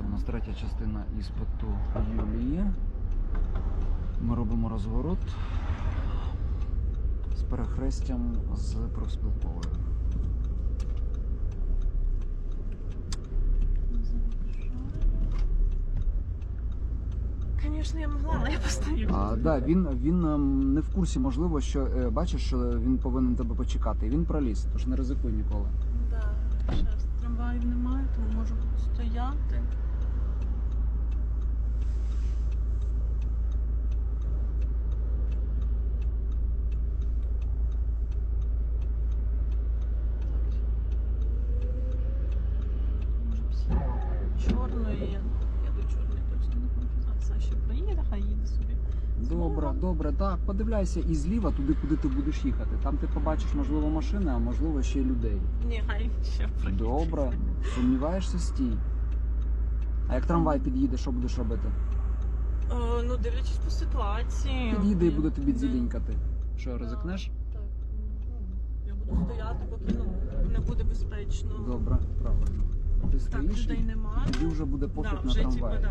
Це у нас третя частина іспиту Юлії. Ми робимо розворот з перехрестям з профспілковою. Звісно, я могла, але я постою. А, да, він, він ем, не в курсі, можливо, що е, бачиш, що він повинен тебе почекати. І він проліз, тож не ризикуй ніколи. Да, зараз трамваїв немає, тому можу стояти. Може після чорної, я, я до чорної точно не хочу. А Саші поїде, хай їде собі. Добре, добре, так, подивляйся і зліва туди, куди ти будеш їхати. Там ти побачиш, можливо, машини, а можливо ще й людей. Ні, хай ще проїде. Добре, сумніваєшся, стій. А як трамвай під'їде, що будеш робити? Е, ну, дивлячись по ситуації. Під'їде і буде тобі дзілінькати. Що, ризикнеш? Так, ну, я буду стояти, поки ну, не буде безпечно. Добре, правильно. Ти Так, стоїш людей і немає. тоді вже буде пофіг да, на вже, трамвай. Типу, да.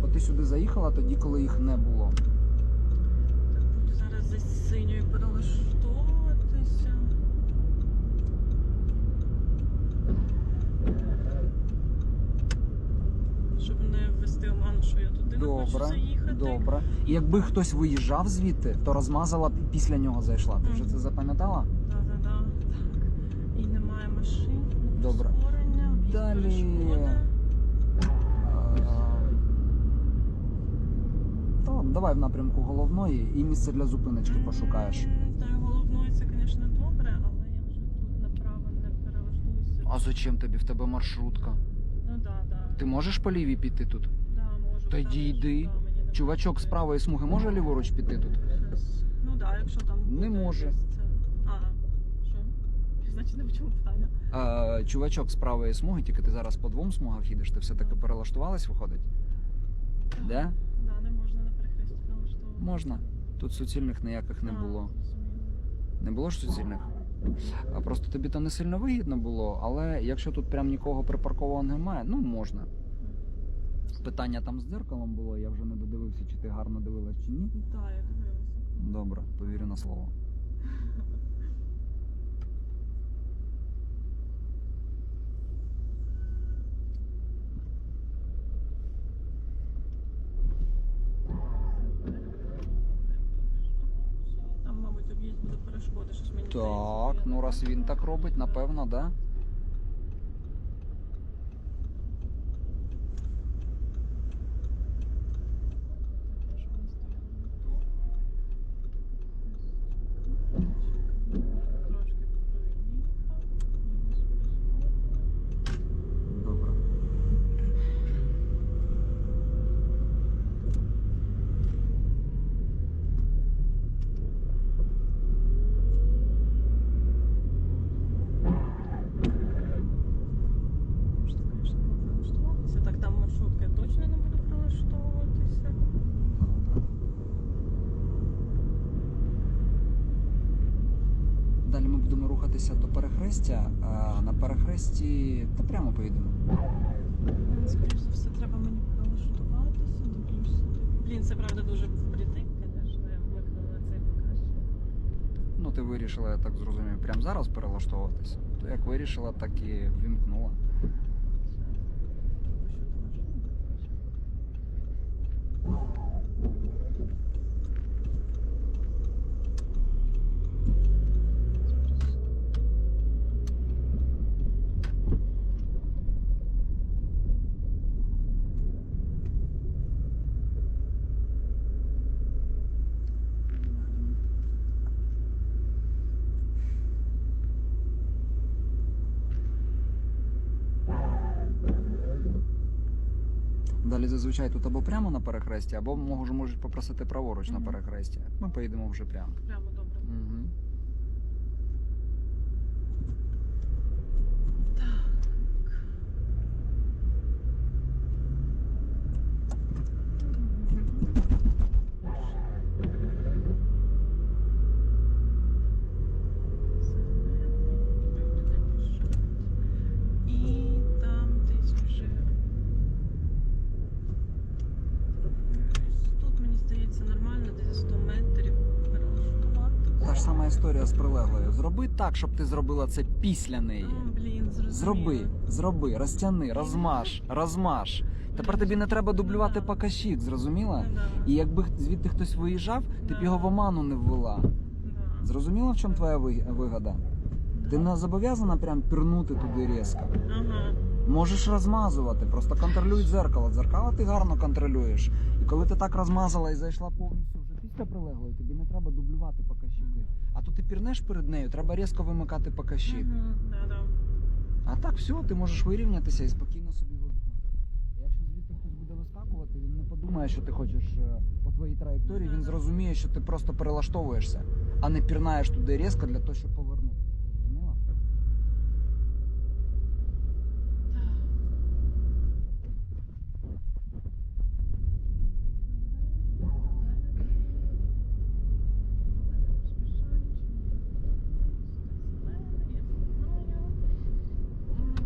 Бо ти сюди заїхала тоді, коли їх не було. Так, буду зараз за синьою перелаштовуватися. Щоб не ввести оману, що я туди не хочу Добре, заїхати. добре. І якби хтось виїжджав звідти, то розмазала б і після нього зайшла. Ти вже Мгм. це запам'ятала? Да, да, да. Так. І немає машин. Добре. Далі. Та давай в напрямку головної і місце для зупиночки пошукаєш. Та головною це, звісно, добре, але я вже тут направо не перелаштуюся. А зачем тобі в тебе маршрутка? Ну да, да. Ти можеш по лівій піти тут? Да, можу. Тоді Там, йди. да, мені не Чувачок з правої смуги може ліворуч піти тут? Щас. Ну да, якщо там Не буде може. що? Значить, не почув питання. А, чувачок з правої смуги, тільки ти зараз по двом смугах їдеш, ти все-таки перелаштувалась, виходить? Де? Да, не можна на перехресті прилаштовувати. Можна. Тут суцільних ніяких не А, було. зрозуміло. Не було ж суцільних? А просто тобі то не сильно вигідно було, але якщо тут прям нікого припаркованого немає, ну можна. Питання там з дзеркалом було, я вже не додивився, чи ти гарно дивилась чи ні. Да, я дивилася. Добре, повірю на слово. Там, мабуть, об'їзд буде перешкоди, щось мені Так, ну раз він так робить, напевно, да? Так, щоб не стояли не тут. Трошки проїхав. Добре. Можна, звісно, прилаштуватися. Так, там маршрутка я точно не буду прилаштовуватися. Далі ми будемо рухатися до перехрестя, а на перехресті та прямо поїдемо. Скоріше за все, треба мені прилаштуватися. плюс. Блін, це правда дуже впритик, звісно, я вмикнула цей показ. Ну, ти вирішила, я так зрозумів, прямо зараз перелаштовуватися. То як вирішила, так і вімкнула. Далі зазвичай тут або прямо на перехресті, або може, можуть попросити праворуч на Мгм. перехресті. Ми поїдемо вже прямо. Прямо добре. Угу. І там десь вже сама історія з прилеглою. Зроби так, щоб ти зробила це після неї. Блін, зрозуміло. Зроби, зроби, розтяни, розмаж, розмаж. Тепер тобі не треба дублювати покащик, зрозуміла? Ну. І якби звідти хтось виїжджав, ти б його в оману не ввела. Зрозуміла, в чому твоя ви- вигода? Ти не зобов'язана прям пірнути туди різко. Можеш розмазувати, просто контролюй дзеркало. Дзеркало ти гарно контролюєш. І коли ти так розмазала і зайшла повністю вже після прилеглої, тобі не треба дублювати покащики. А то ти пірнеш перед нею, треба різко вимикати да. А так все, ти можеш вирівнятися і спокійно собі вимкнути. Якщо звідти хтось буде вискакувати, він не подумає, що ти хочеш е, по твоїй траєкторії, він зрозуміє, що ти просто перелаштовуєшся, а не пірнаєш туди різко для того, щоб повернути. Зрозуміла?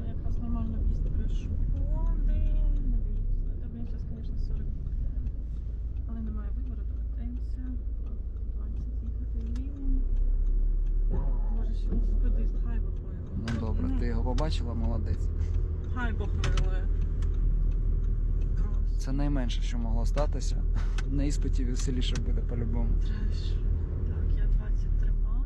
Якраз нормально в'їзд перешкоди. Не дивлюся. Та блін, зараз, звісно, 40. Але немає вибору, доведеться. 20 їхати лівим. Може, ще велосипедист, хай Бог милує. Ну добре, ти його побачила, молодець. Хай Бог милує. Це найменше, що могло статися. На іспиті веселіше буде по-любому. треш. Так, я 20 тримаю.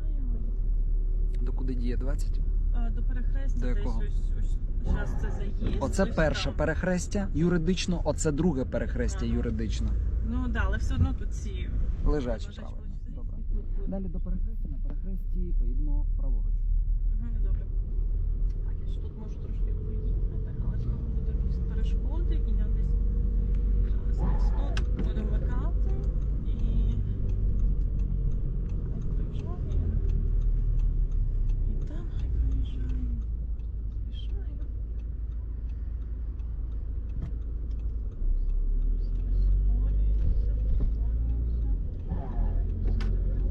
До куди діє 20? А, До перехрестя До десь якого? ось, ось зараз це заїзд. Оце ось перше там. перехрестя юридично, оце друге перехрестя Ага. юридично. Ну да, але все одно тут ці Лежачі, лежачі правильно. Добре. Далі до перехрестя, на перехресті поїдемо праворуч. Добре. Так, я тут можу трошки поїхати, але знову буде перешкоди, і я десь зараз десь тут буду вмикати і хай проїжджає. І там хай проїжджає. Поспішаю.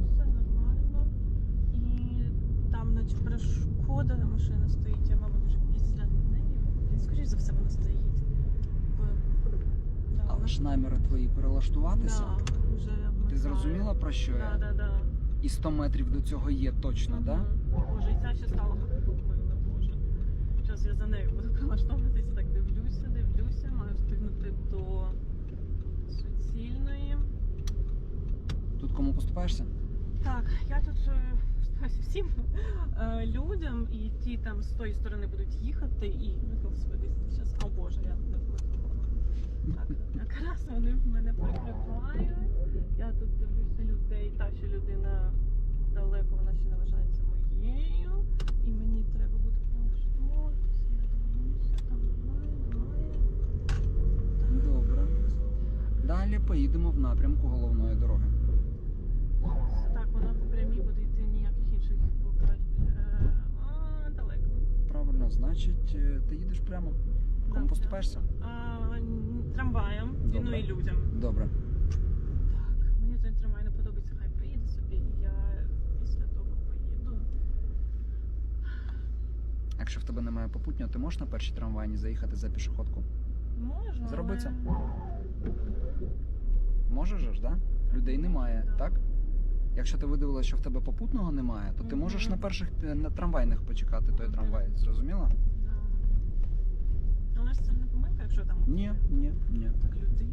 Все нормально. І там наче перешкода машина стоїть, я, мабуть, вже після неї. Блін, Скоріше за все, вона стоїть. Да, Але ж наміри твої перелаштуватися. Да, вже Ти зрозуміла про що Да, я? да, да. І 100 метрів до цього є точно, Мгм. да? Боже, і ця ще стала мила, боже. Зараз я за нею буду прилаштовуватися, так дивлюся, дивлюся, маю встигнути до суцільної. Тут кому поступаєшся? Так, я тут е, всім е, людям, і ті там з тої сторони будуть їхати, і ну, зараз. О Боже, я не вмикнула. Так, якраз вони мене прикривають. Я тут дивлюся людей, та що людина далеко, вона ще не вважається моєю. І мені треба буде прилаштовуватися. Я. Добре. Далі поїдемо в напрямку головної дороги. Так, вона по прямій буде йти ніяких інших поки. Е, а, далеко. Правильно, значить, е, ти їдеш прямо. Кому поступаєшся? А, трамваєм, і ну і людям. Добре. Так, мені той трамвай не подобається, хай приїде собі, я після того поїду. Якщо в тебе немає попутнього, ти можеш на першій трамвайні заїхати за пішоходку? Можу. Зроби але- Можеш же ж, да? Людей немає, Да. так? Якщо ти видивилася, що в тебе попутного немає, то ти можеш на перших на трамвайних почекати той трамвай. Зрозуміла? Да. Але ж це не помилка, якщо там Ні, ні, ні. так людина.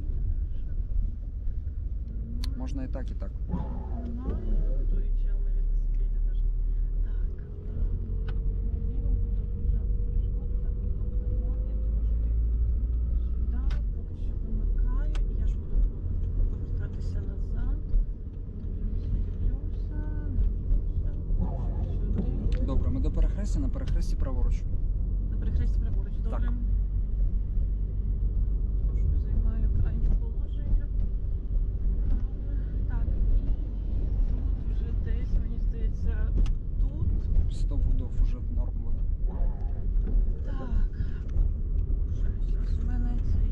Можна і так, і так. Немає. Той чел на велосипеді теж. Так. Ліво буду за перешкоду, так воно немає. Трошки сюди, поки що вимикаю, і я ж буду повертатися назад. Дивлюся, дивлюся, дивлюся. Сюди. Добре, ми до перехрестя, на перехресті праворуч. На перехресті праворуч, добре. Так. Трошки займаю крайнє положення. Так, і тут вже десь, мені здається, тут. Сто пудов уже норм буде. Так. Вже зараз у мене цей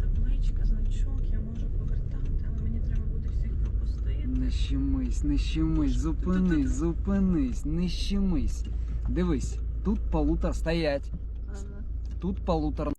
табличка, значок, я можу повертати, але мені треба буде всіх пропустити. Не щемись, не щемись, зупинись, зупинись, не щемись. Дивись, тут полутора стоять. Ага. Тут полутора